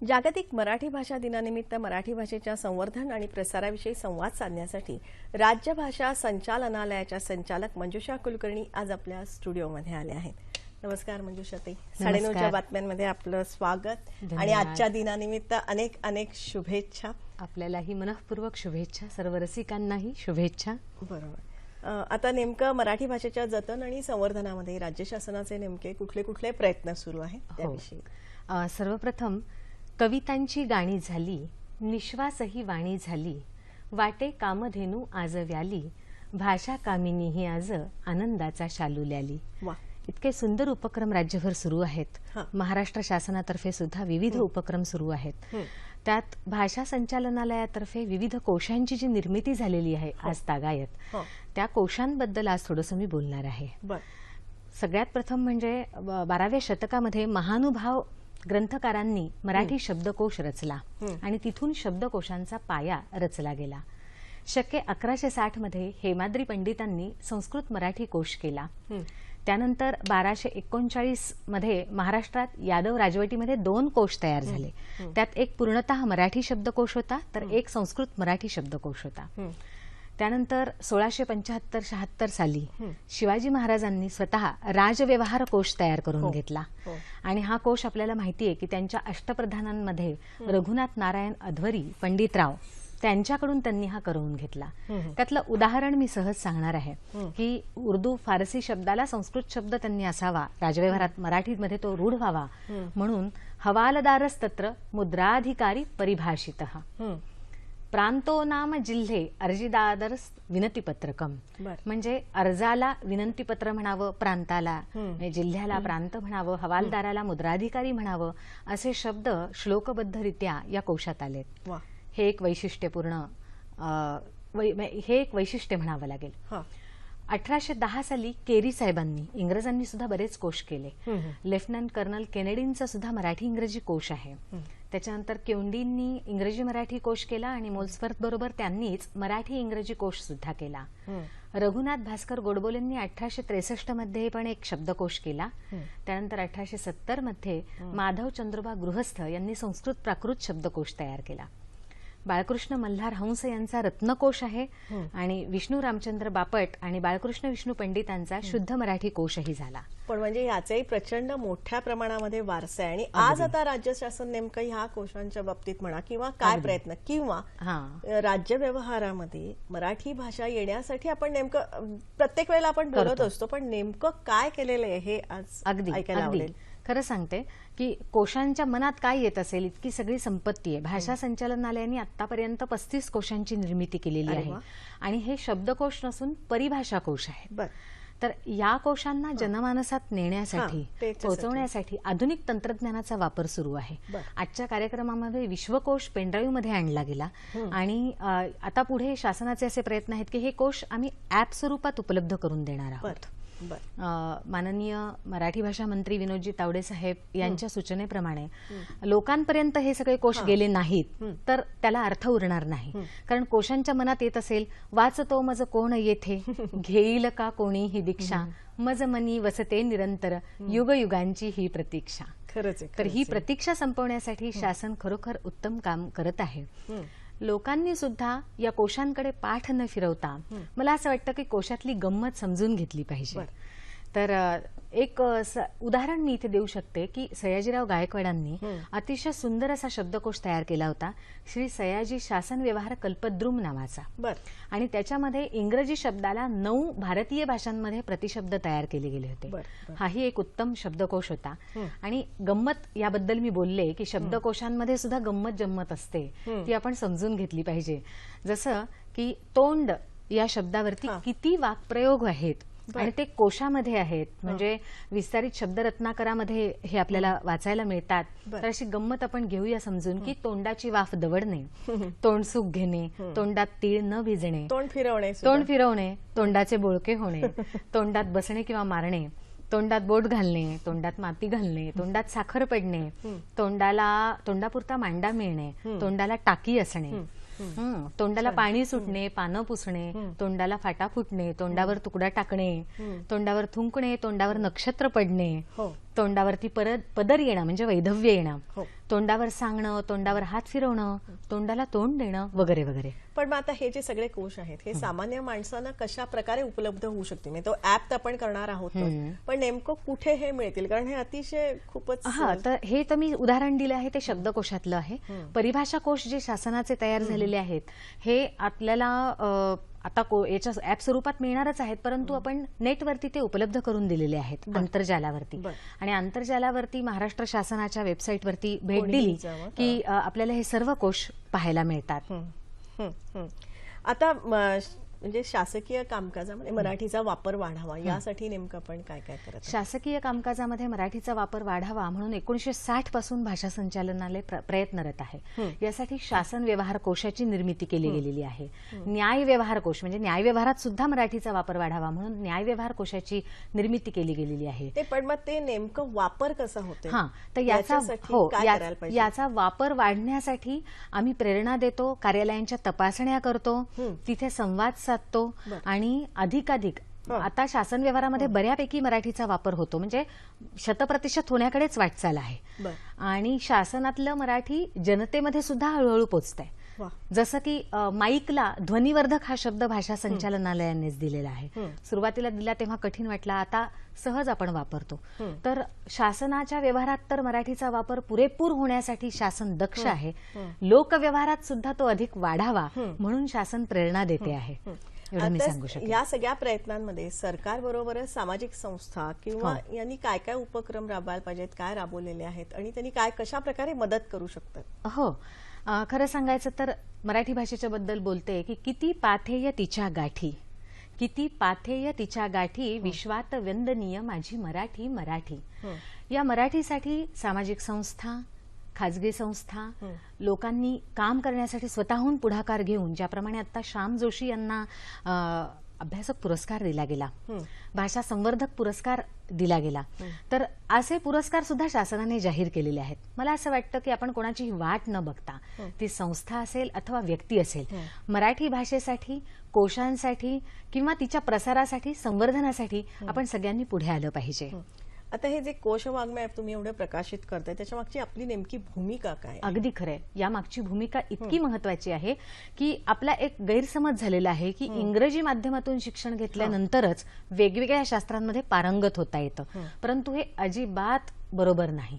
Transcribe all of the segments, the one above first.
जागतिक मराठी भाषा दिनानिमित्त मराठी भाषेच्या संवर्धन आणि प्रसाराविषयी संवाद साधण्यासाठी राज्य भाषा संचालनालयाच्या संचालक मंजुषा कुलकर्णी आज आपल्या स्टुडिओमध्ये आल्या आहेत. नमस्कार मंजुषा ताई. साडेनऊच्या बातम्यांमध्ये आपलं स्वागत आणि. आजच्या दिनानिमित्त अनेक अनेक शुभेच्छा. आपल्यालाही मनःपूर्वक शुभेच्छा सर्व रसिकांनाही शुभेच्छा. बरोबर. आता नेमकं मराठी भाषेच्या जतन आणि संवर्धनामध्ये राज्य शासनाचे नेमके कुठले कुठले प्रयत्न सुरू आहेत हो. त्याविषयी. सर्वप्रथम कवितांची गाणी झाली निश्वासही वाणी झाली वाटे कामधेनू आज व्याली भाषा कामिनी ही आज आनंदाचा शालू ल्याली. इतके सुंदर उपक्रम राज्यभर सुरू आहेत. हा. महाराष्ट्र शासनातर्फे सुद्धा विविध उपक्रम सुरू आहेत. हं. त्यात भाषा संचालनालयातर्फे विविध कोशांची जी निर्मिती झालेली आहे आज तागायत हो. त्या कोशांबद्दल आज थोडंसं मी बोलणार आहे. सगळ्यात प्रथम म्हणजे बाराव्या शतकामध्ये महानुभाव ग्रंथकारांनी मराठी शब्दकोश रचला. आणि तिथून शब्दकोशांचा पाया रचला गेला. शके अकराशे साठमध्ये हेमाद्री पंडितांनी संस्कृत मराठी कोश केला. त्यानंतर बाराशे एकोणचाळीसमध्ये महाराष्ट्रात यादव राजवटीमध्ये दोन कोश तयार झाले. त्यात एक पूर्णतः मराठी शब्दकोश होता तर एक संस्कृत मराठी शब्दकोश होता. त्यानंतर सोळाशे पंच्याहत्तर शहात्तर साली. शिवाजी महाराजांनी स्वतः राजव्यवहार कोश तयार करून हो. घेतला हो. आणि हा कोश आपल्याला माहिती आहे की त्यांच्या अष्टप्रधानांमध्ये रघुनाथ नारायण अध्वरी पंडितराव त्यांच्याकडून त्यांनी हा करवून घेतला. त्यातलं उदाहरण मी सहज सांगणार आहे. की उर्दू फारसी शब्दाला संस्कृत शब्द त्यांनी असावा राजव्यवहारात मराठीमध्ये तो रूढ व्हावा. म्हणून हवालदारच तत्र मुद्राधिकारी परिभाषित. प्रांतो नाम जिल्हे अर्जिदादर विनतीपत्रकम. म्हणजे अर्जाला विनंतीपत्र म्हणावं प्रांताला. म्हणजे जिल्ह्याला प्रांत म्हणावं हवालदाराला मुद्राधिकारी म्हणावं असे शब्द श्लोकबद्धरित्या या कोशात आलेत. हे एक वैशिष्ट्यपूर्ण हे एक वैशिष्ट्य म्हणावं लागेल. अठराशे दहा साली केरी साहेबांनी इंग्रजांनी सुद्धा बरेच कोश केले. लेफ्टनंट कर्नल केनेडींचा सुद्धा मराठी इंग्रजी कोश आहे. त्याच्यानंतर केवंडींनी इंग्रजी मराठी कोश केला आणि मोल्सवर्थ बरोबर त्यांनीच मराठी इंग्रजी कोश सुद्धा केला. रघुनाथ भास्कर गोडबोलेंनी अठराशे त्रेसष्टमध्ये पण एक शब्दकोश केला. त्यानंतर अठराशे सत्तरमध्ये माधव चंद्रोबा गृहस्थ यांनी संस्कृत प्राकृत शब्दकोश तयार केला बाळकृष्ण मल्हार हंस यांचा रत्नकोश आहे हं. आणि विष्णू रामचंद्र बापट आणि बाळकृष्ण विष्णू पंडितांचा शुद्ध मराठी कोशही झाला. पण म्हणजे याचाही प्रचंड मोठ्या प्रमाणामध्ये वारसा आहे आणि आज आता राज्य शासन नेमकं ह्या कोशांच्या बाबतीत म्हणा किंवा काय प्रयत्न किंवा हा. राज्य व्यवहारामध्ये मराठी भाषा येण्यासाठी आपण नेमकं प्रत्येक वेळेला आपण बोलत. असतो पण नेमकं काय केलेलं आहे हे आज अगदी ऐकायला आवडेल. खरं सांगते की कोशांच्या मनात काय येत असेल इतकी सगळी संपत्ती आहे. भाषा संचालनालयाने आतापर्यंत पस्तीस कोशांची निर्मिती केलेली आहे. आणि हे शब्दकोश नसून परिभाषा कोश आहे. तर या कोशांना जनमानसात नेण्यासाठी. पोहोचवण्यासाठी आधुनिक तंत्रज्ञानाचा वापर सुरू आहे. आजच्या कार्यक्रमामध्ये विश्वकोश पेनड्राईव्हमध्ये आणला गेला. आणि आता पुढे शासनाचे असे प्रयत्न आहेत की हे कोश आम्ही ऍप स्वरूपात उपलब्ध करून देणार आहोत. माननीय मराठी भाषा मंत्री विनोदजी तावडे साहेब यांच्या सूचनेप्रमाणे लोकांपर्यंत हे सगळे कोश गेले नाहीत. तर त्याला अर्थ उरणार नाही. कारण कोशांच्या मनात येत असेल वाचतो मज कोण येथे घेईल का कोणी ही दीक्षा मज मनी वसते निरंतर युगयुगांची ही प्रतीक्षा. खरंच तर ही. प्रतीक्षा संपवण्यासाठी शासन खरोखर उत्तम काम करत आहे. लोकांनी सुद्धा या कोशांकडे पाठ न फिरवता मला असं वाटतं की कोशातली गंमत समजून घेतली पाहिजे. तर एक उदाहरण मी इथे देऊ शकते की सयाजीराव गायकवाडांनी. अतिशय सुंदर असा शब्दकोश तयार केला होता श्री सयाजी शासन व्यवहार कल्पद्रुम नावाचा बर आणि त्याच्यामध्ये इंग्रजी शब्दाला नऊ भारतीय भाषांमध्ये प्रतिशब्द तयार केले गेले होते. हाही एक उत्तम शब्दकोश होता. आणि गंमत याबद्दल मी बोलले की शब्दकोशांमध्ये सुद्धा गंमत जम्मत असते. ती आपण समजून घेतली पाहिजे जसं की तोंड या शब्दावरती. किती वाक्प्रयोग आहेत. आणि ते कोशामध्ये आहेत. म्हणजे विस्तारित शब्दरत्नाकरामध्ये हे आपल्याला वाचायला मिळतात. तर अशी गंमत आपण घेऊया समजून की तोंडाची वाफ दवडणे तोंड सुख घेणे तोंडात तीळ न भिजणे तोंड फिरवणे. तोंड फिरवणे तोंडाचे बोळके होणे तोंडात बसणे किंवा मारणे तोंडात बोट घालणे तोंडात माती घालणे तोंडात साखर पडणे तोंडाला तोंडापुरता मांडा मिळणे तोंडाला टाकी असणे हं, तोंडाला पाणी सुटणे पानं पुसणे तोंडाला फाटा फुटणे तोंडावर तुकडा टाकणे तोंडावर थुंकणे तोंडावर नक्षत्र पडणे. हो. तोंडावरती परत पदर येणं म्हणजे वैधव्य येणं. हो. तोंडावर सांगणं तोंडावर हात फिरवणं तोंडाला तोंड देणं वगैरे वगैरे. पण मग आता हे जे सगळे कोश आहेत हे सामान्य माणसाला कशा प्रकारे उपलब्ध होऊ शकते? म्हणजे तो ऍप तर आपण करणार आहोत पण नेमकं कुठे हे मिळतील? कारण हे अतिशय खूपच हा तर हे तर मी उदाहरण दिलं आहे ते शब्दकोशातलं आहे. परिभाषा कोश जे शासनाचे तयार झालेले आहेत हे आपल्याला आता को- याच्या ऍप स्वरूपात मिळणारच आहेत परंतु आपण नेटवरती ते उपलब्ध करून दिलेले आहेत आंतरजालावरती. आणि आंतरजालावरती महाराष्ट्र शासनाच्या वेबसाईटवरती भेट दिली की आपल्याला हे सर्व कोश पाहायला मिळतात. आता म्हणजे शासकीय कामकाजामध्ये मराठीचा वापर वाढावा यासाठी नेमकं आपण काय काय करत? शासकीय कामकाजामध्ये मराठीचा वापर वाढावा म्हणून एकोणीशे साठपासून भाषा संचालनालय प्र- प्रयत्नरत आहे. यासाठी शासन व्यवहार कोशाची निर्मिती केली गेलेली आहे. न्याय व्यवहार कोश म्हणजे न्याय व्यवहारात सुद्धा मराठीचा वापर वाढावा म्हणून न्याय व्यवहार कोशाची निर्मिती केली गेलेली आहे. ते पण मग ते नेमकं वापर कसा होते हा तर याचा हो? याचा वापर वाढण्यासाठी आम्ही प्रेरणा देतो कार्यालयांच्या तपासण्या करतो तिथे संवाद साधतो आणि अधिकाधिक आता शासन व्यवहारामध्ये बऱ्यापैकी मराठीचा वापर होतो. म्हणजे शतप्रतिशत होण्याकडेच वाटचाल आहे. आणि शासनातलं मराठी जनतेमध्ये सुद्धा हळूहळू पोचत आहे जसं की माईकला ध्वनिवर्धक हा शब्द भाषा संचालनालयानेच दिलेला आहे. सुरुवातीला दिला तेव्हा कठीण वाटला आता सहज आपण वापरतो. तर शासनाच्या व्यवहारात तर मराठीचा वापर पुरेपूर होण्यासाठी शासन दक्ष आहे. लोकव्यवहारात सुद्धा तो अधिक वाढावा म्हणून शासन प्रेरणा देते आहे. या सगळ्या प्रयत्नांमध्ये सरकार बरोबरच सामाजिक संस्था किंवा हो. यांनी काय काय उपक्रम राबवायला पाहिजेत काय राबवलेले आहेत आणि त्यांनी काय कशा प्रकारे मदत करू शकतात? हो. खरं सांगायचं तर मराठी भाषेच्या बद्दल बोलते की किती पाथेय तिच्या गाठी. किती पाथेय तिच्या गाठी विश्वात वंदनीय माझी मराठी मराठी. या मराठीसाठी सामाजिक संस्था खाजगी संस्था लोकांनी काम करण्यासाठी स्वतःहून पुढाकार घेऊन ज्याप्रमाणे आता श्याम जोशी यांना अभ्यासक पुरस्कार दिला गेला. भाषा संवर्धक पुरस्कार दिला गेला. तर असे पुरस्कार सुद्धा शासनाने जाहीर केलेले आहेत. मला असं वाटतं की आपण कोणाची वाट न बघता ती संस्था असेल अथवा व्यक्ती असेल मराठी भाषेसाठी कोशांसाठी किंवा तिच्या प्रसारासाठी संवर्धनासाठी आपण सगळ्यांनी पुढे आलं पाहिजे. आता हे जे कोश वाङ्मय तुम्ही एवढं प्रकाशित करताय त्याच्या मागची आपली नेमकी भूमिका काय अगदी खरंय. या मागची भूमिका इतकी महत्वाची आहे की आपला एक गैरसमज झालेला आहे की इंग्रजी माध्यमातून शिक्षण घेतल्यानंतरच वेगवेगळ्या शास्त्रांमध्ये पारंगत होता येतं. परंतु हे अजिबात बरोबर नाही.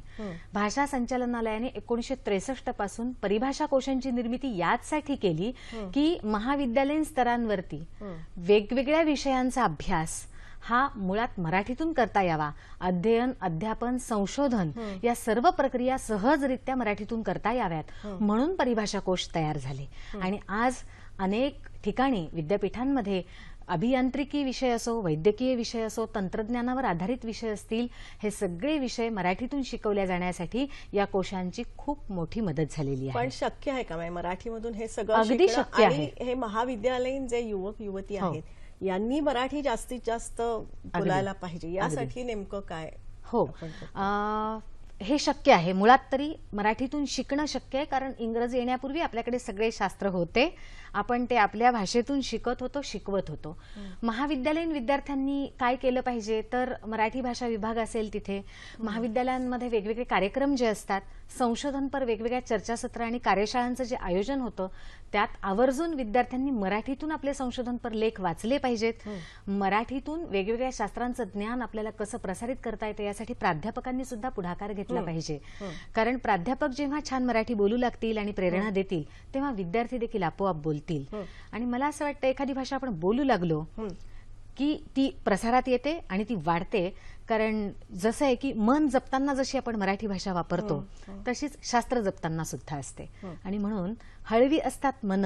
भाषा संचालनालयाने एकोणीशे त्रेसष्टपासून परिभाषा कोशांची निर्मिती याचसाठी केली की महाविद्यालयीन स्तरांवरती वेगवेगळ्या विषयांचा अभ्यास हा मुळात मराठीतून करता यावा. अध्ययन अध्यापन संशोधन या सर्व प्रक्रिया सहजरित्या मराठीतून करता याव्यात. म्हणून परिभाषा कोश तयार झाले. आणि आज अनेक ठिकाणी विद्यापीठांमध्ये अभियांत्रिकी विषय असो वैद्यकीय विषय असो तंत्रज्ञानावर आधारित विषय असतील हे सगळे विषय मराठीतून शिकवल्या जाण्यासाठी या कोशांची खूप मोठी मदत झालेली आहे. पण शक्य आहे का? म्हणजे मराठीमधून हे सगळं अगदी शक्य आहे. हे महाविद्यालयीन जे युवक युवती हो. आहेत यांनी मराठी जास्तीत जास्त बोलायला पाहिजे. यासाठी नेमकं काय हो. हे शक्य आहे. मुळात तरी मराठीतून शिकणं शक्य आहे कारण इंग्रजी येण्यापूर्वी आपल्याकडे सगळे शास्त्र होते. आपण ते आपल्या भाषेतून शिकत होतो शिकवत होतो. महाविद्यालयीन विद्यार्थ्यांनी काय केलं पाहिजे? तर मराठी भाषा विभाग असेल तिथे. महाविद्यालयांमध्ये वेगवेगळे कार्यक्रम जे असतात संशोधनपर वेगवेगळ्या चर्चासत्र आणि कार्यशाळांचं जे आयोजन होतं त्यात आवर्जून विद्यार्थ्यांनी मराठीतून आपले संशोधनपर लेख वाचले पाहिजेत. मराठीतून वेगवेगळ्या शास्त्रांचं ज्ञान आपल्याला कसं प्रसारित करता येतं यासाठी प्राध्यापकांनी सुद्धा पुढाकार घेतला पाहिजे. कारण प्राध्यापक जेव्हा छान मराठी बोलू लागतील आणि प्रेरणा देतील तेव्हा विद्यार्थी देखील आपोआप बोलतील. आणि मला असं वाटतं एखादी भाषा आपण बोलू लागलो की ती प्रसारात येते आणि ती वाढते कारण जसं आहे की मन जपताना जशी आपण मराठी भाषा वापरतो तशीच शास्त्र जपताना सुद्धा असते. आणि म्हणून हळवी असतात मन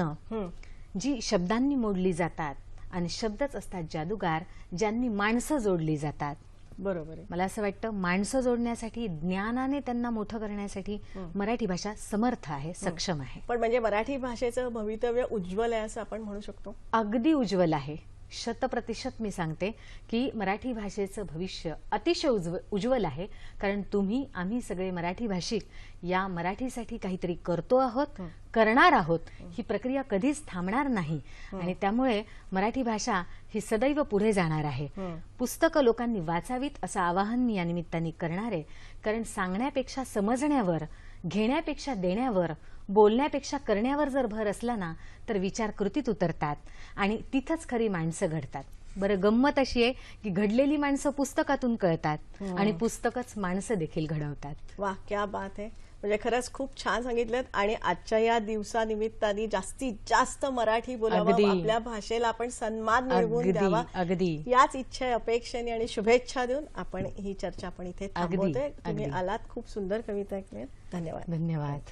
जी शब्दांनी मोडली जातात आणि शब्दच असतात जादूगार ज्यांनी माणसं जोडली जातात. बरोबर आहे. मला असं वाटतं माणसं जोडण्यासाठी ज्ञानाने त्यांना मोठं करण्यासाठी मराठी भाषा समर्थ आहे सक्षम आहे. पण म्हणजे मराठी भाषेचं भवितव्य उज्ज्वल आहे असं आपण म्हणू शकतो? अगदी उज्ज्वल आहे. शतप्रतिशत मी सांगते की मराठी भाषेचं भविष्य अतिशय उज्व उज्ज्वल आहे. कारण तुम्ही आम्ही सगळे मराठी भाषिक या मराठीसाठी काहीतरी करतो आहोत करणार आहोत ही. प्रक्रिया कधीच थांबणार नाही. आणि त्यामुळे मराठी भाषा ही सदैव पुढे जाणार आहे. पुस्तकं लोकांनी वाचावीत असं आवाहन मी या निमित्ताने करणार आहे. कारण सांगण्यापेक्षा समजण्यावर घेण्यापेक्षा देण्यावर बोलण्यापेक्षा करण्यावर जर भर असला ना तर विचार कृतीत उतरतात आणि तिथंच खरी माणसं घडतात. बरं गंमत अशी आहे की घडलेली माणसं पुस्तकातून कळतात आणि पुस्तकच माणसं देखील घडवतात. वा क्या बात आहे. म्हणजे खरंच खूप छान सांगितलं आणि आजच्या या दिवसानिमित्ताने जास्तीत जास्त मराठी बोलावं. आपल्या भाषेला आपण सन्मान मिळवून द्यावा अगदी. याच इच्छा अपेक्षेने आणि शुभेच्छा देऊन आपण ही चर्चा आपण इथे थांबवतोय तुम्ही. आलात खूप सुंदर कविता ऐकली धन्यवाद धन्यवाद